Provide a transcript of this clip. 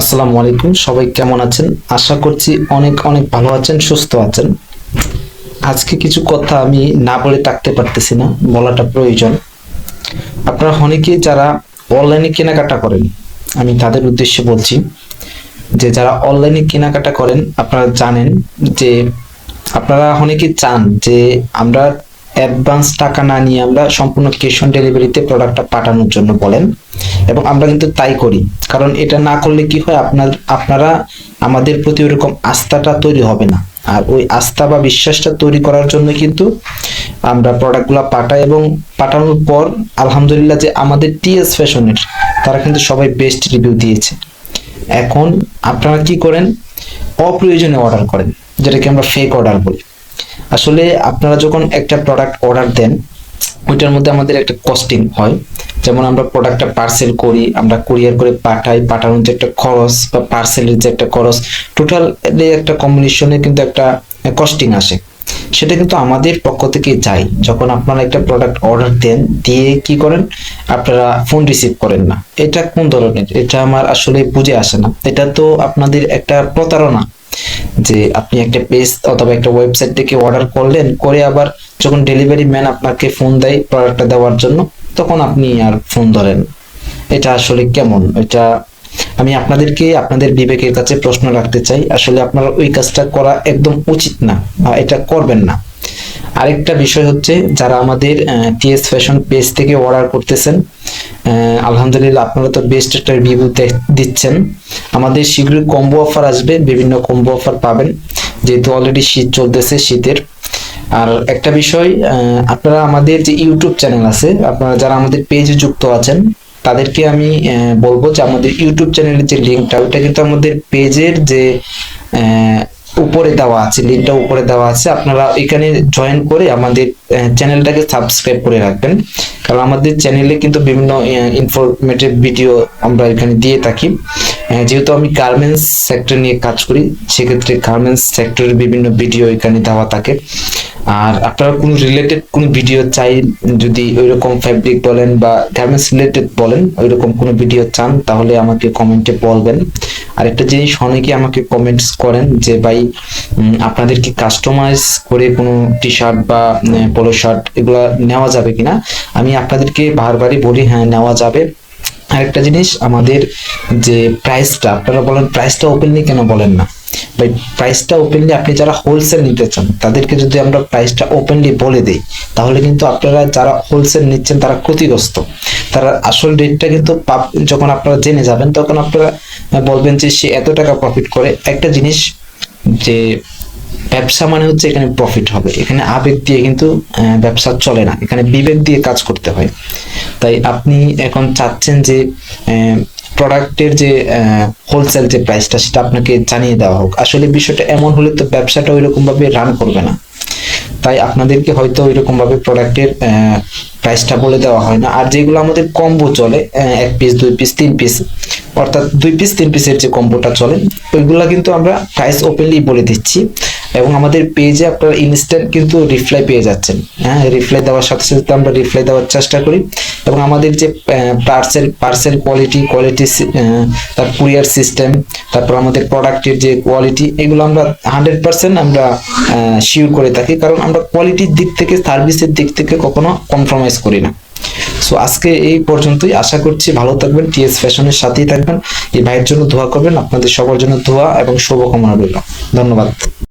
আসসালামু আলাইকুম, সবাই কেমন আছেন? আশা করছি অনেক অনেক ভালো আছেন, সুস্থ আছেন। আজকে কিছু কথা আমি না বলে থাকতে পারতেছি না, বলাটা প্রয়োজন। আপনারা অনেকেই যারা অনলাইনে কেনাকাটা করেন, আমি তাদের উদ্দেশ্যে বলছি যে যারা অনলাইনে কেনাকাটা করেন, আপনারা জানেন যে আপনারা অনেকেই চান যে আমরা অ্যাডভান্স টাকা না নিয়ে আমরা সম্পূর্ণ ক্যাশ অন ডেলিভারিতে প্রোডাক্টটা পাঠানোর জন্য বলেন। এবং আমরা কিন্তু তাই করি। কারণ এটা না করলে কি হয়? আপনার, আপনারা আমাদের প্রতি ওরকম আস্থাটা তৈরি হবে না। আর ওই আস্থা বা বিশ্বাসটা তৈরি করার জন্য কিন্তু আমরা প্রোডাক্টগুলো পাঠাই এবং পাঠানোর পর আলহামদুলিল্লাহ যে আমাদের টিএস ফ্যাশনের তারা কিন্তু সবাই বেস্ট রিভিউ দিয়েছে। এখন আপনারা কি করেন? অপ্রয়োজনে অর্ডার করেন, যেটাকে আমরা ফেক অর্ডার বলি। আসলে আপনারা যখন একটা প্রোডাক্ট অর্ডার দেন, ওইটার মধ্যে আমাদের একটা কস্টিং হয়। যেমন আমরা প্রোডাক্টটা পার্সেল করি, আমরা কুরিয়ার করে পাঠাই, পাঠানোর যে একটা খরচ বা পার্সেলের যে একটা খরচ টোটাল একটা কম্বিনেশনে কিন্তু একটা কস্টিং আসে। সেটা কিন্তু আমাদের পক্ষ থেকে যায়। যখন আপনারা একটা প্রোডাক্ট অর্ডার দেন, দিয়ে কি করেন? আপনারা ফোন রিসিভ করেন না। এটা কোন ধরনের? এটা আমার আসলে বুঝে আসে না। এটা তো আপনাদের একটা প্রতারণা। যে আপনি একটা পেজ অথবা একটা ওয়েবসাইট থেকে অর্ডার করলেন, করে আবার যখন ডেলিভারি ম্যান আপনাকে ফোন দেয় প্রোডাক্টটা দেওয়ার জন্য, তখন আপনি আর ফোন ধরেন এটা আসলে কেমন? এটা আমি আপনাদেরকে আপনাদের বিবেকের কাছে প্রশ্ন রাখতে চাই। আসলে আপনারা ওই কাজটা করা একদম উচিত না বা এটা করবেন না। আরেকটা বিষয় হচ্ছে যারা আমাদের টিএস ফ্যাশন পেজ থেকে অর্ডার করতেছেন আলহামদুলিল্লাহ আপনারা তো বেস্ট একটা রিভিউ দিচ্ছেন। আমাদের শীঘ্রই কম্বো অফার আসবে, বিভিন্ন কম্বো অফার পাবেন, যেহেতু অলরেডি শীত চলতেছে শীতের। আর একটা বিষয় আপনারা আমাদের যে ইউটিউব চ্যানেল আছে, আপনারা যারা আমাদের পেজে যুক্ত আছেন, তাদেরকে আমি বলব যে আমাদের ইউটিউব চ্যানেলের যে লিঙ্কটা ওইটা কিন্তু আমাদের পেজের যে উপরে দেওয়া আছে, লিঙ্কটা উপরে দেওয়া আছে। আপনারা এখানে জয়েন করে আমাদের চ্যানেলটাকে সাবস্ক্রাইব করে রাখবেন। কারণ আমাদের চ্যানেলে কিন্তু বিভিন্ন ইনফরমেটিভ ভিডিও আমরা এখানে দিয়ে থাকি। যেহেতু আমি গার্মেন্টস সেক্টর নিয়ে কাজ করি, সেক্ষেত্রে গার্মেন্টস সেক্টরের বিভিন্ন ভিডিও এখানে দেওয়া থাকে। আর আপনারা কোনো রিলেটেড কোনো ভিডিও চাই, যদি ওইরকম ফ্যাব্রিক বলেন বা গার্মেন্টস রিলেটেড বলেন, ওইরকম কোনো ভিডিও চান, তাহলে আমাকে কমেন্টে বলবেন। আর একটা জিনিস অনেকে আমাকে কমেন্টস করেন যে, ভাই আপনাদের কি কাস্টমাইজ করে কোনো টি শার্ট বা পোলো শার্ট এগুলা নেওয়া যাবে কিনা? আমি আপনাদেরকে বারবারই বলি হ্যাঁ নেওয়া যাবে। আরেকটা জিনিস, আমাদের যে প্রাইসটা আপনারা বলেন প্রাইসটা ওপেনলি কেন বলেন না? ভাই প্রাইসটা ওপেনলি আপনি যারা হোলসেল নিতে চান, তাদেরকে যদি আমরা প্রাইসটা ওপেনলি বলে দেই, তাহলে কিন্তু আপনারা যারা হোলসেল নিচ্ছেন, তারা ক্ষতিগ্রস্ত। তারা আসল রেটটা কিন্তু যখন আপনারা জেনে যাবেন, তখন আপনারা বলবেন যে সে এত টাকা প্রফিট করে। একটা জিনিস যে ব্যবসা মানে হচ্ছে এখানে প্রফিট হবে। এখানে আবেগ দিয়ে কিন্তু ব্যবসা চলে না। এখানে বিবেক দিয়ে কাজ করতে হয়। তাই আপনি এখন চাচ্ছেন যে প্রোডাক্টের যে হোলসেল যে প্রাইসটা সেটা আপনাকে জানিয়ে দেওয়া হোক। আসলে বিষয়টা এমন হলে তো ব্যবসাটা ওইরকম ভাবে রান করবে না। তাই আপনাদেরকে হয়তো ওইরকম ভাবে প্রোডাক্টের প্রাইসটা বলে দেওয়া হয় না। আর যেগুলো আমাদের কম্বো চলে এক পিস দুই পিস তিন পিস অর্থাৎ দুই পিস তিন পিসের যে কম্বোটা চলে, ওইগুলা কিন্তু আমরা প্রাইস ওপেনলি বলে দিচ্ছি। এবং আমাদের পেজে আপনারা ইনস্ট্যান্ট কিন্তু রিপ্লাই পেয়ে যাচ্ছেন। হ্যাঁ রিপ্লাই দেওয়ার সাথে সাথে আমরা রিপ্লাই দেওয়ার চেষ্টা করি এবং আমাদের যে পার্সেল পার্সেল কোয়ালিটি কোয়ালিটি তার কুরিয়ার সিস্টেম তারপর আমাদের প্রোডাক্টের যে কোয়ালিটি এগুলো আমরা হান্ড্রেড পার্সেন্ট আমরা শিওর করে থাকি। কারণ আমরা কোয়ালিটির দিক থেকে সার্ভিসের দিক থেকে কখনো কম্প্রোমাইজ করি না। সো আজকে এই পর্যন্তই। আশা করছি ভালো থাকবেন। টিএস ফ্যাশনের সাথেই থাকবেন। এই ভাইয়ের জন্য দোয়া করবেন। আপনাদের সবার জন্য দোয়া এবং শুভকামনা রইল। ধন্যবাদ।